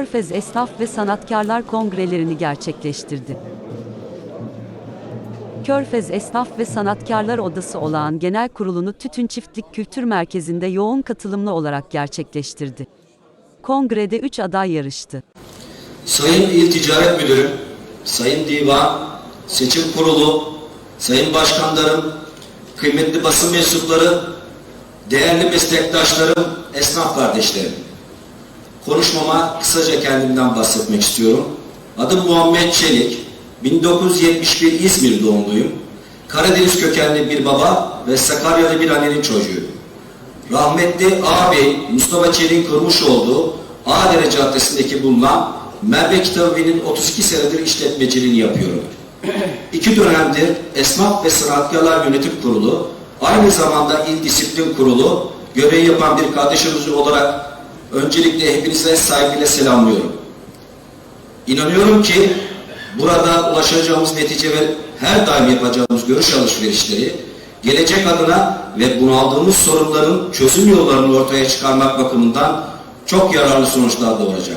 Körfez Esnaf ve Sanatkarlar Kongrelerini gerçekleştirdi. Körfez Esnaf ve Sanatkarlar Odası olağan genel kurulunu Tütün Çiftlik Kültür Merkezi'nde yoğun katılımlı olarak gerçekleştirdi. Kongrede 3 aday yarıştı. Sayın İl Ticaret Müdürü, Sayın Divan, Seçim Kurulu, Sayın Başkanlarım, kıymetli basın mensupları, değerli meslektaşlarım, esnaf kardeşlerim. Konuşmama kısaca kendimden bahsetmek istiyorum. Adım Muhammed Çelik, 1971 İzmir doğumluyum. Karadeniz kökenli bir baba ve Sakaryalı bir annenin çocuğuyum. Rahmetli ağabey Mustafa Çelik'in kurmuş olduğu Ağdere Caddesi'ndeki bulunan Merve Kitabevi'nin 32 senedir işletmeciliğini yapıyorum. İki dönemdir Esnaf ve Sanatkarlar Yönetim Kurulu, aynı zamanda İl Disiplin Kurulu görev yapan bir kardeşimiz olarak öncelikle hepinize saygıyla selamlıyorum. İnanıyorum ki burada ulaşacağımız netice ve her daim yapacağımız görüş alışverişleri gelecek adına ve bunaldığımız sorunların çözüm yollarını ortaya çıkarmak bakımından çok yararlı sonuçlar doğuracak.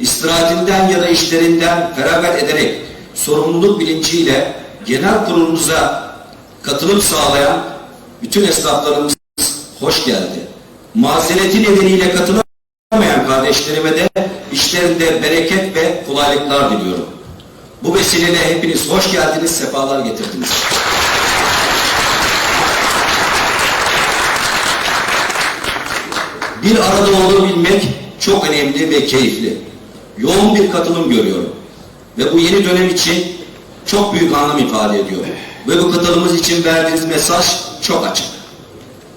İstirahatinden ya da işlerinden feragat ederek sorumluluk bilinciyle genel kurulumuza katılım sağlayan bütün esnaflarımız hoş geldi. Mazereti nedeniyle katılamayan kardeşlerime de işlerinde bereket ve kolaylıklar diliyorum. Bu vesileyle hepiniz hoş geldiniz, sefalar getirdiniz. Bir arada olabilmek çok önemli ve keyifli. Yoğun bir katılım görüyorum. Ve bu yeni dönem için çok büyük anlam ifade ediyor. Ve bu katılımımız için verdiğiniz mesaj çok açık.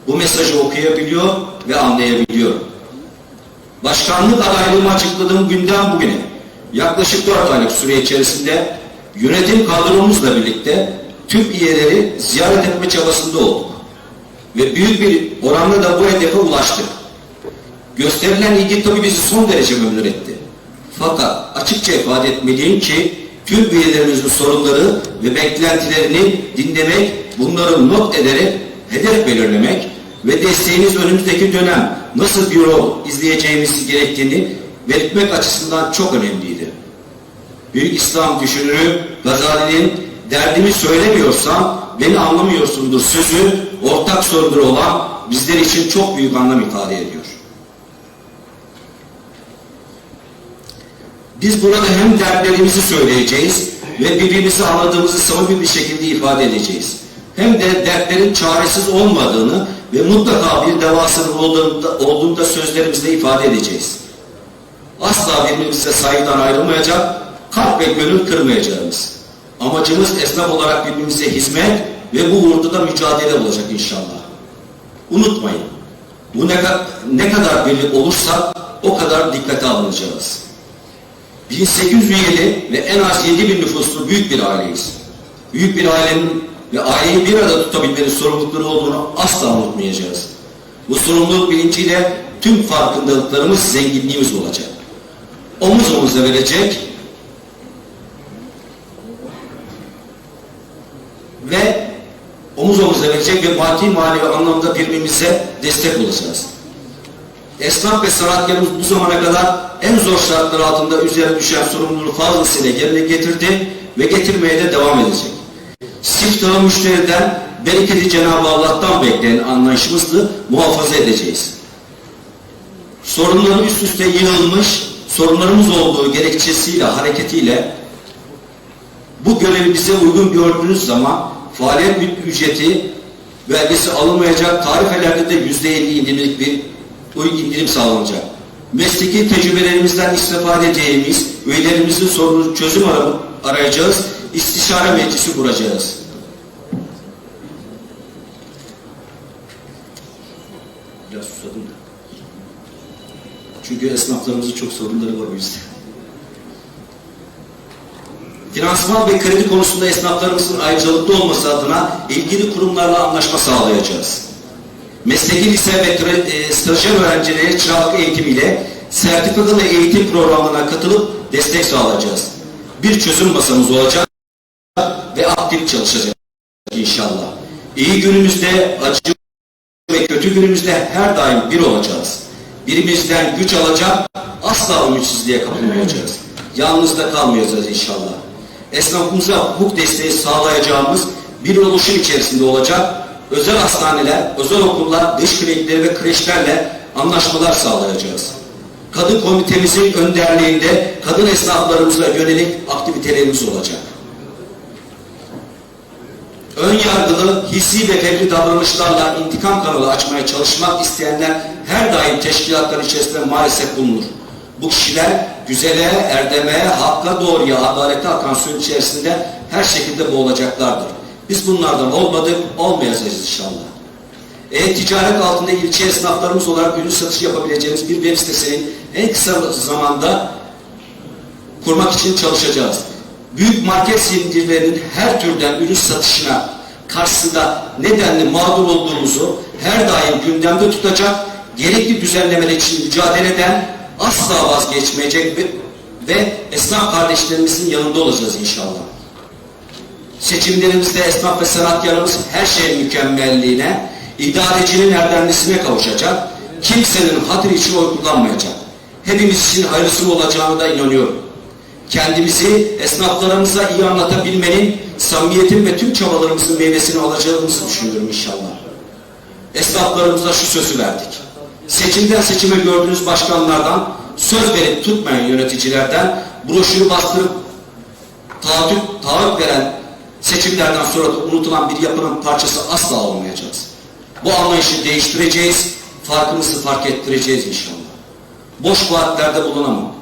Bu mesajı okuyabiliyor ve anlayabiliyorum. Başkanlık adaylığımı açıkladığım günden bugüne yaklaşık 4 aylık süre içerisinde yönetim kadromuzla birlikte tüm üyeleri ziyaret etme çabasında olduk. Ve büyük bir oranla da bu hedefe ulaştık. Gösterilen ilgi tabii bizi son derece memnun etti. Fakat açıkça ifade etmeliyim ki tüm üyelerimizin sorunları ve beklentilerini dinlemek, bunları not ederek hedef belirlemek ve desteğiniz önümüzdeki dönem nasıl bir yol izleyeceğimiz gerektiğini belirtmek açısından çok önemliydi. Büyük İslam düşünürü Gazali'nin derdimi söylemiyorsam beni anlamıyorsundur sözü ortak sorunları olan bizler için çok büyük anlam ifade ediyor. Biz burada hem dertlerimizi söyleyeceğiz ve birbirimizi anladığımızı samimi bir şekilde ifade edeceğiz. Hem de dertlerin çaresiz olmadığını ve mutlaka bir devasının olduğunda, olduğunda sözlerimizle ifade edeceğiz. Asla birbirimize saygıdan ayrılmayacak, kalp ve gönül kırmayacağımız. Amacımız esnaf olarak birbirimize hizmet ve bu uğurda da mücadele olacak inşallah. Unutmayın, bu ne, ne kadar birlik olursa o kadar dikkate alınacağız. 1800 üyeli ve en az 7000 nüfuslu büyük bir aileyiz. Büyük bir ailenin ve aileyi bir arada tutabilmenin sorumlulukları olduğunu asla unutmayacağız. Bu sorumluluk bilinciyle tüm farkındalıklarımız, zenginliğimiz olacak. Omuz omuza verecek ve omuz omuza verecek ve maddi manevi anlamda birbirimize destek olacağız. Esnaf ve sanatkarımız bu zamana kadar en zor şartlar altında üzerine düşen sorumluluğu fazlasıyla yerine getirdi ve getirmeye de devam edecek. Siftahı müşteriden, bereketi Cenab-ı Allah'tan bekleyen anlayışımızla muhafaza edeceğiz. Sorunları üst üste yığılmış, sorunlarımız olduğu gerekçesiyle, hareketiyle bu görevi bize uygun gördüğünüz zaman faaliyet ücreti vergisi alınmayacak, tarifelerde de yüzde elli indirimlik bir indirim sağlanacak. Mesleki tecrübelerimizden istifade edeceğimiz, üyelerimizin sorununu çözüm arayacağız, istişare meclisi kuracağız. Biraz susadım da. Çünkü esnaflarımızın çok sorunları var o yüzden. Finansman ve kredi konusunda esnaflarımızın ayrıcalıklı olması adına ilgili kurumlarla anlaşma sağlayacağız. Mesleki lise ve e, stajyer öğrencilere çıraklık eğitimiyle sertifikalı eğitim programlarına katılıp destek sağlayacağız. Bir çözüm masamız olacak aktif çalışacak inşallah. İyi günümüzde, acı ve kötü günümüzde her daim bir olacağız. Birimizden güç alacak, asla ümitsizliğe kapılmayacağız. Yalnız da kalmayacağız inşallah. Esnafımıza hukuk desteği sağlayacağımız bir oluşum içerisinde olacak. Özel hastaneler, özel okullar, dış klinikleri ve kreşlerle anlaşmalar sağlayacağız. Kadın komitemizin önderliğinde kadın esnaflarımıza yönelik aktivitelerimiz olacak. Ön yargılı, hissi ve fevri davranışlarla intikam kanalı açmaya çalışmak isteyenler her daim teşkilatlar içerisinde maalesef bulunur. Bu kişiler güzele, erdeme, hakka doğruya, adalete akan suyun içerisinde her şekilde boğulacaklardır. Biz bunlardan olmadık, olmayacağız inşallah. E-ticaret altında ilçe esnaflarımız olarak ürün satışı yapabileceğimiz bir web sitesinin en kısa zamanda kurmak için çalışacağız. Büyük market zincirlerinin her türden ürün satışına karşısında nedenli mağdur olduğumuzu her daim gündemde tutacak, gerekli düzenlemeler için mücadeleden asla vazgeçmeyecek ve, ve esnaf kardeşlerimizin yanında olacağız inşallah. Seçimlerimizde esnaf ve sanatkarımız her şeyin mükemmelliğine, idarecinin erdemlisine kavuşacak, kimsenin hatırı için oy kullanmayacak. Hepimiz için hayırlısı olacağına da inanıyorum. Kendimizi esnaflarımıza iyi anlatabilmenin, samimiyetin ve tüm çabalarımızın meyvesini alacağımızı düşünüyorum inşallah. Esnaflarımıza şu sözü verdik. Seçimden seçime gördüğünüz başkanlardan, söz verip tutmayan yöneticilerden, broşürü bastırıp taahhüt, taahhüt veren seçimlerden sonra da unutulan bir yapının parçası asla olmayacağız. Bu anlayışı değiştireceğiz, farkımızı fark ettireceğiz inşallah. Boş vaatlerde bulunamam.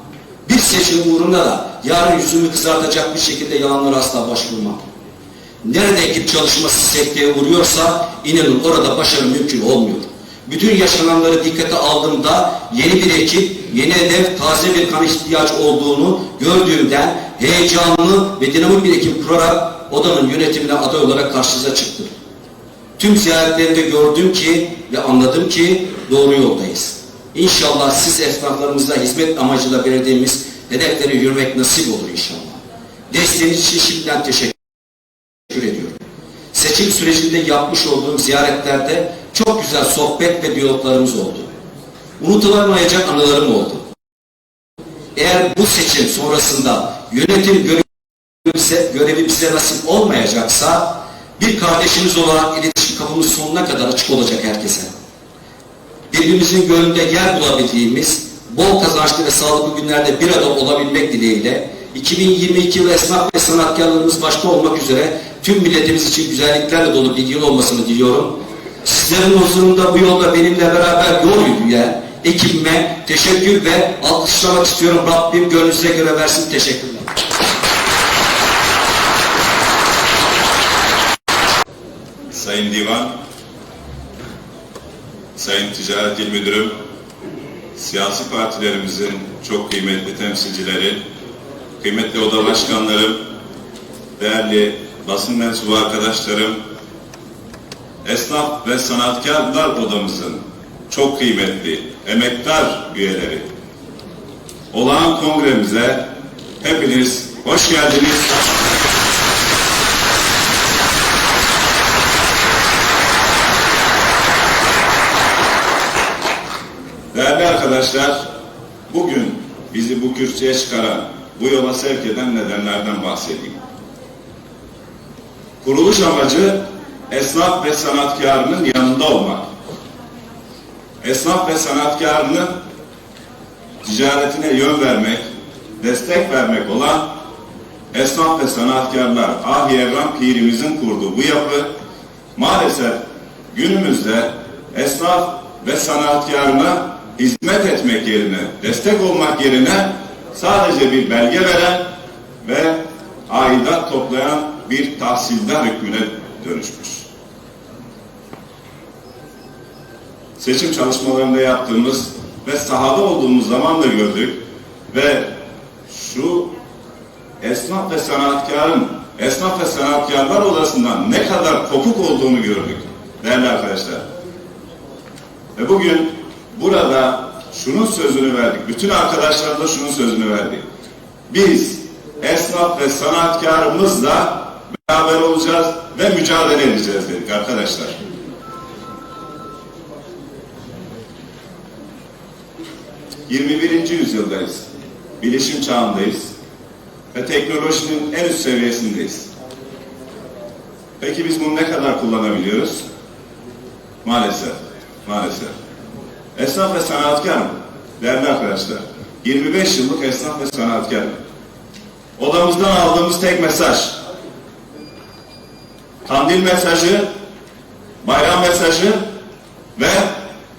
Bir seçim uğruna da yarın yüzümü kızartacak bir şekilde yalanlara asla başvurmam. Nerede ekip çalışması sekteye uğruyorsa inanın orada başarı mümkün olmuyor. Bütün yaşananları dikkate aldığımda yeni bir ekip, yeni hedef, taze bir kan ihtiyaç olduğunu gördüğümden heyecanlı ve dinamik bir ekip kurarak odanın yönetimine aday olarak karşınıza çıktım. Tüm ziyaretlerimde gördüm ki ve anladım ki doğru yoldayız. İnşallah siz esnaflarımıza hizmet amacıyla belirlediğimiz hedeflere yürümek nasip olur inşallah. Desteğiniz için şimdiden teşekkür ediyorum. Seçim sürecinde yapmış olduğum ziyaretlerde çok güzel sohbet ve diyaloglarımız oldu. Unutulamayacak anılarım oldu. Eğer bu seçim sonrasında yönetim görevi bize, nasip olmayacaksa bir kardeşimiz olarak iletişim kapımız sonuna kadar açık olacak herkese. Birbirimizin gönlünde yer bulabildiğimiz bol kazançlı ve sağlıklı günlerde bir arada olabilmek dileğiyle 2022 yılı esnaf ve sanatkarlarımız başta olmak üzere tüm milletimiz için güzelliklerle dolu bir yıl olmasını diliyorum. Sizlerin huzurunda bu yolda benimle beraber yol yürüyen ekibime teşekkür ve alkışlamak istiyorum. Rabbim gönlünüze göre versin. Teşekkürler. Sayın Divan, Sayın Ticaret İl Müdürüm, siyasi partilerimizin çok kıymetli temsilcileri, kıymetli oda başkanlarım, değerli basın mensubu arkadaşlarım, esnaf ve sanatkarlar odamızın çok kıymetli emektar üyeleri, olağan kongremize hepiniz hoş geldiniz. Değerli arkadaşlar, bugün bizi bu kürsüye çıkaran, bu yola sevk eden nedenlerden bahsedeyim. Kuruluş amacı esnaf ve sanatkarının yanında olmak. Esnaf ve sanatkarının ticaretine yön vermek, destek vermek olan esnaf ve sanatkarlar Ahi Evran Pirimizin kurduğu bu yapı maalesef günümüzde esnaf ve sanatkarına hizmet etmek yerine, destek olmak yerine sadece bir belge veren ve aidat toplayan bir tahsildar hükmüne dönüşmüş. Seçim çalışmalarında yaptığımız ve sahada olduğumuz zaman da gördük ve şu esnaf ve sanatkarın, esnaf ve sanatkarlar odasından ne kadar kopuk olduğunu gördük değerli arkadaşlar. Ve bugün burada şunun sözünü verdik. Bütün arkadaşlarımıza şunun sözünü verdik. Biz esnaf ve sanatkarımızla beraber olacağız ve mücadele edeceğiz dedik arkadaşlar. 21. yüzyıldayız. Bilişim çağındayız. Ve teknolojinin en üst seviyesindeyiz. Peki biz bunu ne kadar kullanabiliyoruz? Maalesef, maalesef. Esnaf ve sanatkar mı? Değerli arkadaşlar, 25 yıllık esnaf ve sanatkar. Odamızdan aldığımız tek mesaj, kandil mesajı, bayram mesajı ve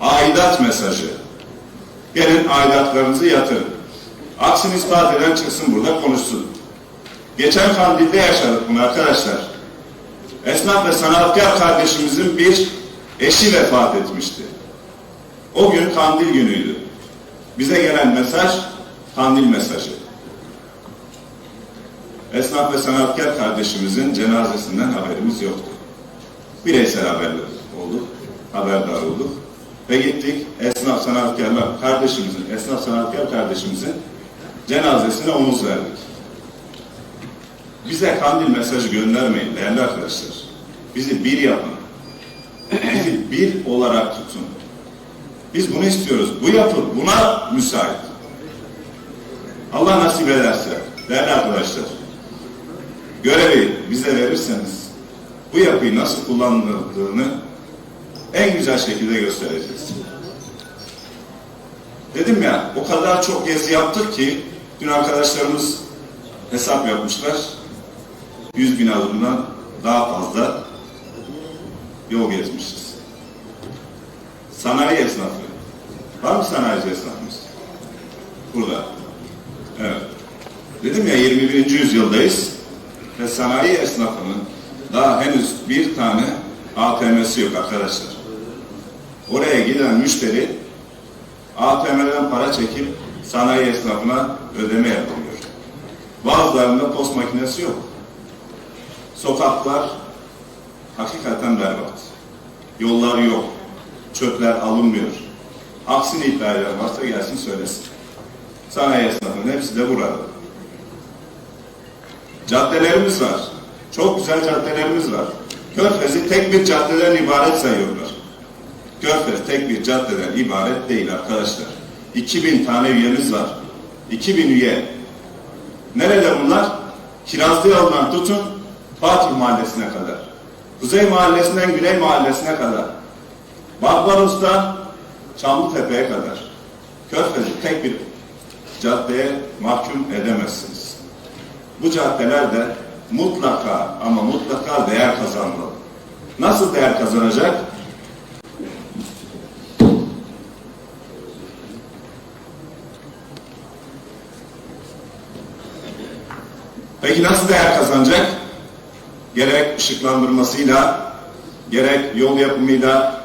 aidat mesajı. Gelin aidatlarınızı yatırın. Aksini ispat eden çıksın burada konuşsun. Geçen kandilde yaşadık bunu arkadaşlar. Esnaf ve sanatkar kardeşimizin bir eşi vefat etmişti. O gün kandil günüydü. Bize gelen mesaj kandil mesajı. Esnaf ve sanatkar kardeşimizin cenazesinden haberimiz yoktu. Bireysel haberler olduk, haberdar olduk. Ve gittik esnaf sanatkarlar kardeşimizin, esnaf sanatkar kardeşimizin cenazesine omuz verdik. Bize kandil mesajı göndermeyin değerli arkadaşlar. Bizi bir yapın. Bizi bir olarak tutun. Biz bunu istiyoruz. Bu yapı buna müsait. Allah nasip ederse değerli arkadaşlar görevi bize verirseniz bu yapıyı nasıl kullanıldığını en güzel şekilde göstereceğiz. Dedim ya o kadar çok gezi yaptık ki dün arkadaşlarımız hesap yapmışlar. 100 bin adımdan daha fazla yol gezmişiz. Sanayi esnafı. Var mı sanayici esnafımız? Burada. Evet. Dedim ya 21. yüzyıldayız ve sanayi esnafının daha henüz bir tane ATM'si yok arkadaşlar. Oraya giden müşteri ATM'den para çekip sanayi esnafına ödeme yapamıyor. Bazılarında post makinesi yok. Sokaklar hakikaten berbat. Yollar yok. Çöpler alınmıyor. Aksini iddia eden varsa gelsin söylesin. Sanayi esnafının hepsi de burada. Caddelerimiz var. Çok güzel caddelerimiz var. Körfez'i tek bir caddeden ibaret sayıyorlar. Körfez tek bir caddeden ibaret değil arkadaşlar. 2000 tane üyemiz var. 2000 üye. Nerede bunlar? Kirazlı yoldan tutun Fatih Mahallesi'ne kadar. Kuzey Mahallesi'nden Güney Mahallesi'ne kadar. Barbaros'tan Çamlıtepe'ye kadar. Körfez'i tek bir caddeye mahkum edemezsiniz. Bu caddelerde mutlaka ama mutlaka değer kazanmalı. Nasıl değer kazanacak? Peki nasıl değer kazanacak? Gerek ışıklandırmasıyla, gerek yol yapımıyla,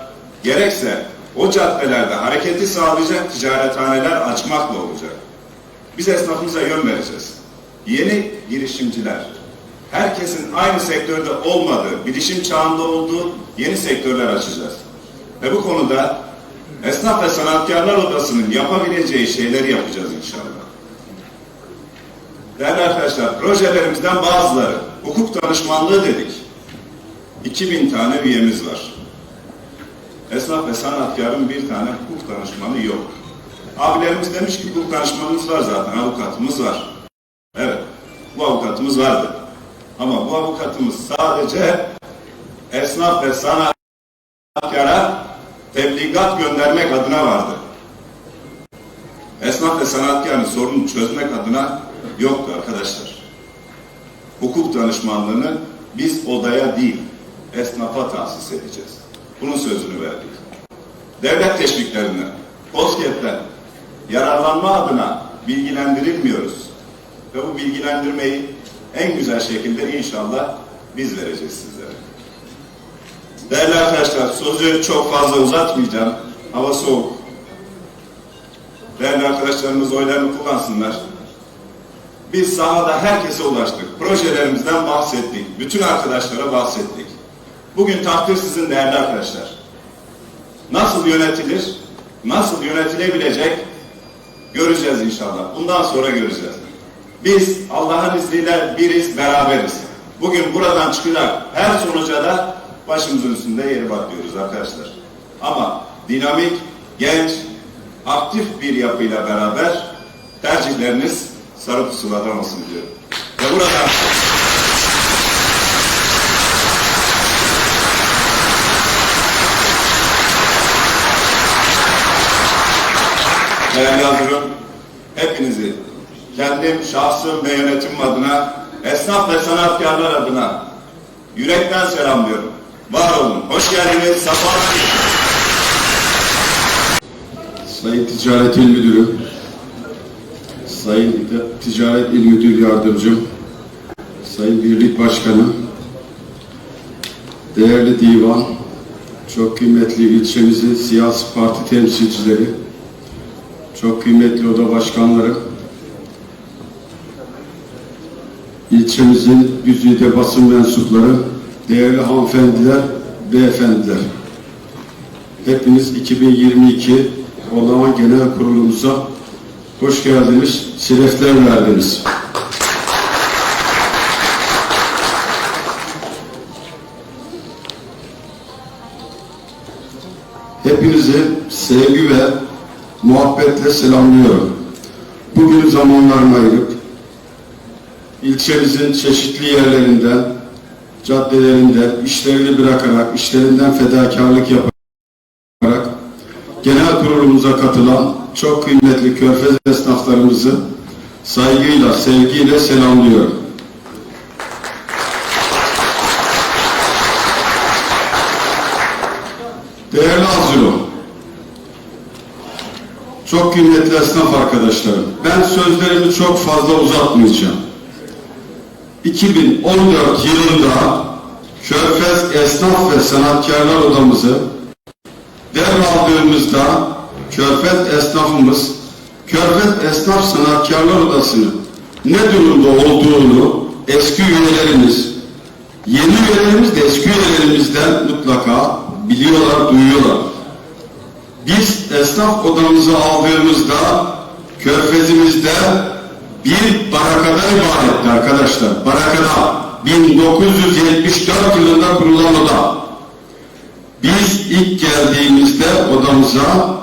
gerekse o caddelerde hareketi sağlayacak ticarethaneler açmakla olacak. Biz esnafımıza yön vereceğiz. Yeni girişimciler, herkesin aynı sektörde olmadığı, bilişim çağında olduğu yeni sektörler açacağız. Ve bu konuda Esnaf ve Sanatkarlar Odası'nın yapabileceği şeyleri yapacağız inşallah. Değerli arkadaşlar, projelerimizden bazıları, hukuk danışmanlığı dedik. 2000 tane üyemiz var. Esnaf ve sanatkarın bir tane hukuk danışmanı yok. Abilerimiz demiş ki hukuk danışmanımız var zaten, avukatımız var. Evet, bu avukatımız vardı. Ama bu avukatımız sadece esnaf ve sanatkara tebligat göndermek adına vardı. Esnaf ve sanatkarın sorunu çözmek adına yoktu arkadaşlar. Hukuk danışmanlığını biz odaya değil, esnafa tahsis edeceğiz. Bunun sözünü verdik. Devlet teşviklerinden, COSGAP'ten yararlanma adına bilgilendirilmiyoruz. Ve bu bilgilendirmeyi en güzel şekilde inşallah biz vereceğiz sizlere. Değerli arkadaşlar, sözü çok fazla uzatmayacağım. Hava soğuk. Değerli arkadaşlarımız oylarını kullansınlar. Biz sahada herkese ulaştık. Projelerimizden bahsettik. Bütün arkadaşlara bahsettik. Bugün takdir sizin değerli arkadaşlar. Nasıl yönetilir, nasıl yönetilebilecek göreceğiz inşallah. Bundan sonra göreceğiz. Biz Allah'ın izniyle biriz, beraberiz. Bugün buradan çıkacak her sonuca da başımızın üstünde yeri bakıyoruz arkadaşlar. Ama dinamik, genç aktif bir yapıyla beraber tercihleriniz sarı pusuladan olsun diyorum. Ve burada Değerli hazırım, hepinizi kendim, şahsım ve yönetimim adına, esnaf ve sanatkarlar adına yürekten selamlıyorum. Var olun, hoş geldiniz, sefalar. Sayın Ticaret İl Müdürü, Sayın Ticaret İl Müdür Yardımcım, Sayın Birlik Başkanı, değerli divan, çok kıymetli ilçemizin siyasi parti temsilcileri, çok kıymetli oda başkanları, ilçemizin güzide basın mensupları, değerli hanımefendiler, beyefendiler. Hepiniz 2022 Olağan Genel Kurulumuza hoş geldiniz, şerefler verdiniz. Muhabbetle selamlıyorum. Bugün zamanlarını ayırıp ilçemizin çeşitli yerlerinden, caddelerinde işlerini bırakarak, işlerinden fedakarlık yaparak genel kurulumuza katılan çok kıymetli körfez esnaflarımızı saygıyla, sevgiyle selamlıyorum. Değerli Hazırım, çok kıymetli esnaf arkadaşlarım, ben sözlerimi çok fazla uzatmayacağım. 2014 yılında Körfez Esnaf ve Sanatkarlar Odamızı devraldığımızda Körfez esnafımız Körfez Esnaf Sanatkarlar Odası'nın ne durumda olduğunu eski üyelerimiz, yeni üyelerimiz de eski üyelerimizden mutlaka biliyorlar, duyuyorlar. Biz esnaf odamızı aldığımızda Körfez'imizde bir barakadan ibaretti arkadaşlar. Barakada 1974 yılında kurulan oda. Biz ilk geldiğimizde odamıza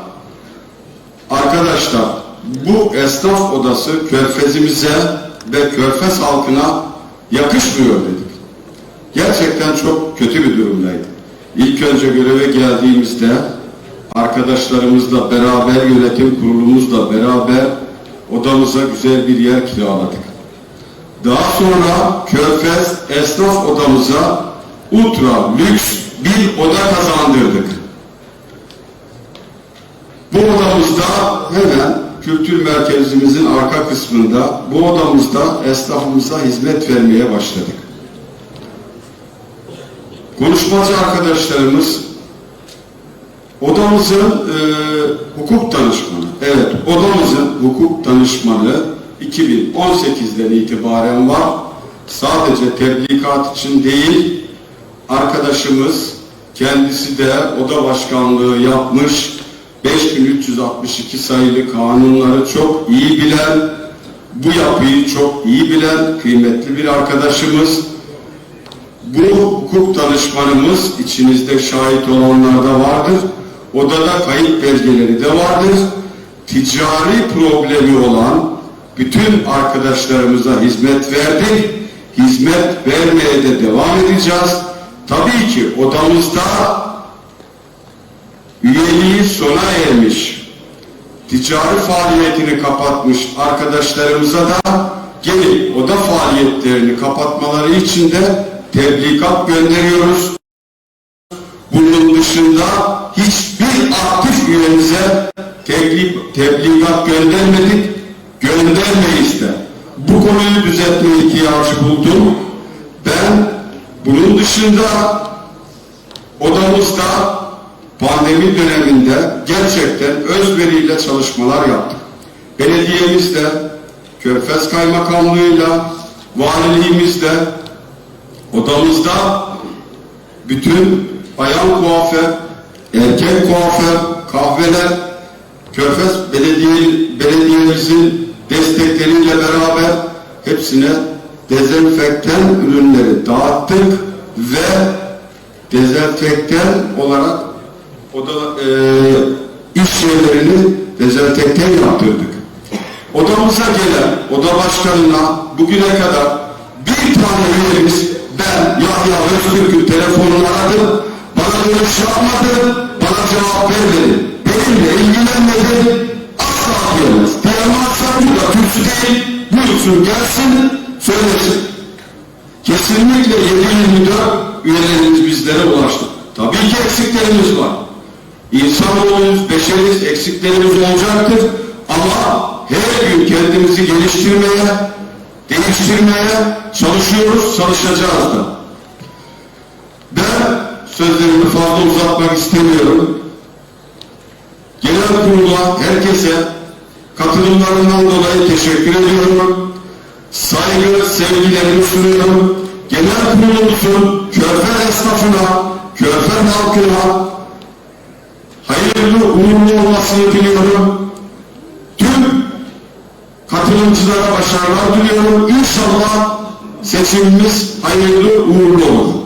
arkadaşlar bu esnaf odası körfezimize ve körfez halkına yakışmıyor dedik. Gerçekten çok kötü bir durumdaydı. İlk önce göreve geldiğimizde arkadaşlarımızla beraber yönetim kurulumuzla beraber odamıza güzel bir yer kiraladık. Daha sonra Körfez esnaf odamıza ultra lüks bir oda kazandırdık. Bu odamızda hemen kültür merkezimizin arka kısmında bu odamızda esnafımıza hizmet vermeye başladık. Konuşmacı arkadaşlarımız odamızın e, hukuk danışmanı, evet odamızın hukuk danışmanı 2018'den itibaren var. Sadece tebligat için değil, arkadaşımız kendisi de oda başkanlığı yapmış, 5362 sayılı kanunları çok iyi bilen, bu yapıyı çok iyi bilen kıymetli bir arkadaşımız. Bu hukuk danışmanımız içinizde şahit olanlar da vardır. Odada kayıt belgeleri de vardır. Ticari problemi olan bütün arkadaşlarımıza hizmet verdik. Hizmet vermeye de devam edeceğiz. Tabii ki odamızda üyeliği sona ermiş, ticari faaliyetini kapatmış arkadaşlarımıza da gelip oda faaliyetlerini kapatmaları için de tebligat gönderiyoruz. Bunun dışında hiçbir aktif üyemize tebliğ, tebligat göndermedik, göndermeyiz de. Bu konuyu düzeltme ihtiyacı buldum. Ben bunun dışında odamızda pandemi döneminde gerçekten özveriyle çalışmalar yaptık. Belediyemizde, Körfez Kaymakamlığı'yla, valiliğimizde, odamızda bütün bayan kuaför, erkek kuaför, kahveler, Körfez Belediye, Belediyemizin destekleriyle beraber hepsine dezenfektan ürünleri dağıttık ve dezenfektan olarak oda, e, iş yerlerini dezenfekten yaptırdık. Odamıza gelen oda başkanına bugüne kadar bir tane üyemiz ben Yahya Öztürk'ü telefonla aradım. Dönüş yapmadı, bana cevap vermedi. Benimle ilgilenmedi, asla diyemez. Diyen varsa burada kürsü değil, buyursun gelsin, söylesin. Kesinlikle 724 üyelerimiz bizlere ulaştı. Tabii ki eksiklerimiz var. İnsanoğluyuz, beşeriz, eksiklerimiz olacaktır. Ama her gün kendimizi geliştirmeye, değiştirmeye çalışıyoruz, çalışacağız da. Sözlerimi fazla uzatmak istemiyorum. Genel kurula herkese katılımlarından dolayı teşekkür ediyorum. Saygı, sevgilerimi sunuyorum. Genel kurulumuzun Körfez esnafına, Körfez halkına hayırlı uğurlu olmasını diliyorum. Tüm katılımcılara başarılar diliyorum. İnşallah seçimimiz hayırlı uğurlu olur.